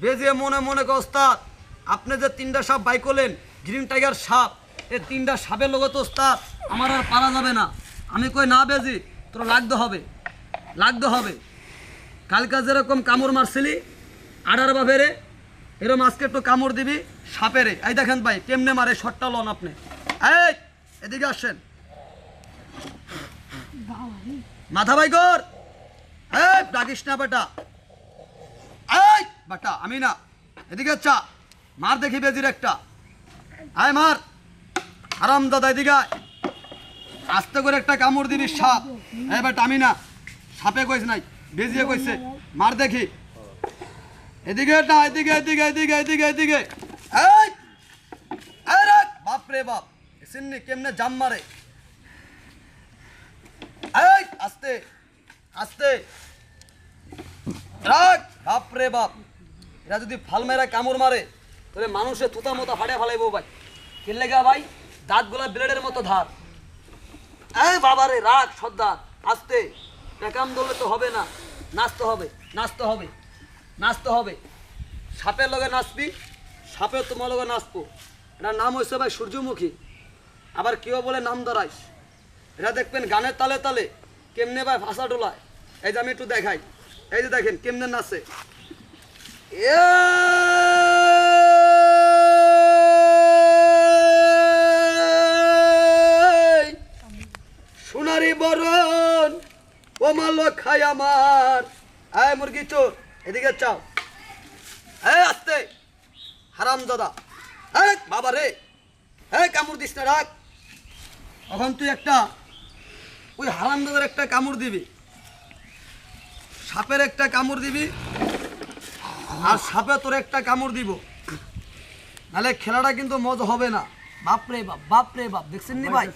বেজে মনে মনে কে ওস্তাদ, আপনি যে তিনটা সাপ বাই করলেন, গ্রিন টাইগার সাপ এই তিনটা সাপের লোক তো ওস্তাদ, আমার আর পারা যাবে না। আমি কই, না বেজি, তোর লাগতে হবে লাগতে হবে। কালকা যেরকম কামড় মারছিলি, আডার বাপেরে এরম আজকে একটু কামড় দিবি সাপেরে। এই দেখেন ভাই, কেমনে মারে শটটা লন আপনি। এই, এদিকে আসেন। মাথা ভাই কর। এই ডাকিস না বেটা। বেটা, আমি না, এদিকে চা মার দেখি বেজির একটা। আয় মার আরাম দাদা এদিকে আস্তে করে একটা কামড় দিবি সাপ। এই বেটা, আমি না, সাপে কইস নাই, বেজিয়ে কইছে, মার দেখি। এদিকে না, এদিকে এদিকে এদিকে এদিকে এদিকে। এই বাপ রে বাপ সিন্নি কেমনে জাম মারে। এই, আস্তে আস্তে। রাখ। বাপ রে বাপ। এরা যদি ফাল মেরা কামড় মারে তাহলে মানুষের থুতা মতো ফাটে ফালাইবো ভাই। কিনলে গা ভাই? দাঁতগুলা ব্লেডের মতো ধার। এই বাবা রে রাখ সর্দার আস্তে। পেকাম দলে তো হবে না। নাচতে হবে নাচতে হবে নাচতে হবে। সাপের লগে নাচবি সাপের তোমার লগে নাচবো। এটার নাম হয়েছে ভাই সূর্যমুখী। আবার কেউ বলে নাম ধরাইস। এটা দেখবেন গানের তালে তালে কেমনে ভাই ভাষা ডোলায় এই যে আমি একটু দেখাই। এই যে দেখেন, কেমনে নাচে। সোনারি বরণ, ও মাল খাই আমার। আয় মুরগি চোর, এদিকে চাও। এই আস্তে, হারাম দাদা। এই বাবা রে, এই কামড় দিস না, রাখ। এখন তুই একটা, ওই হারাম দাদার একটা কামড় দিবি। সাপের একটা কামড় দিবি। আর সাপে তোর একটা কামড় দিব। নাহলে খেলাটা কিন্তু মজা হবে না। বাপরে বাপ বাপরে বাপ, দেখছেন নি ভাই?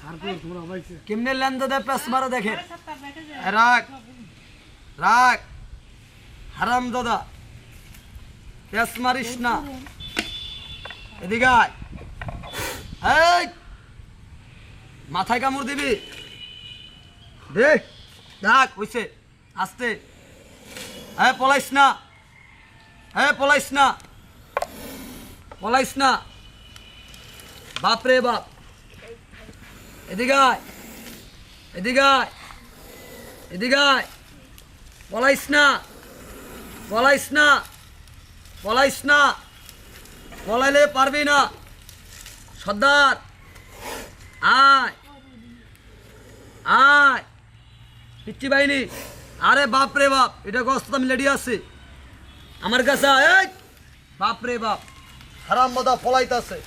কেমনে লেন দাদা পেস মারা দেখে? রাখ রাখ। হারাম দাদা পেস মারিস না। এদিকে এই মাথায় কামড় দিবি। দেখ দেখ, হইছে, আস্তে। হ্যাঁ পলাইস না। হ্যাঁ পলাইস না। পলাইস না। বাপ। রে বাপ আয়। এদিকে আয়। পলাইস না। পলাইস না। পলাইস না। পলাইলে পারবি না। সর্দার। আয়। আয়। পিচ্ছি বাহিনী। আরে বাপ রে বাপ, এটা গস্ত আমি লেডি আছে। আমার কাছে বাপরে বাপ হারাম বাদা ফলাইতাছে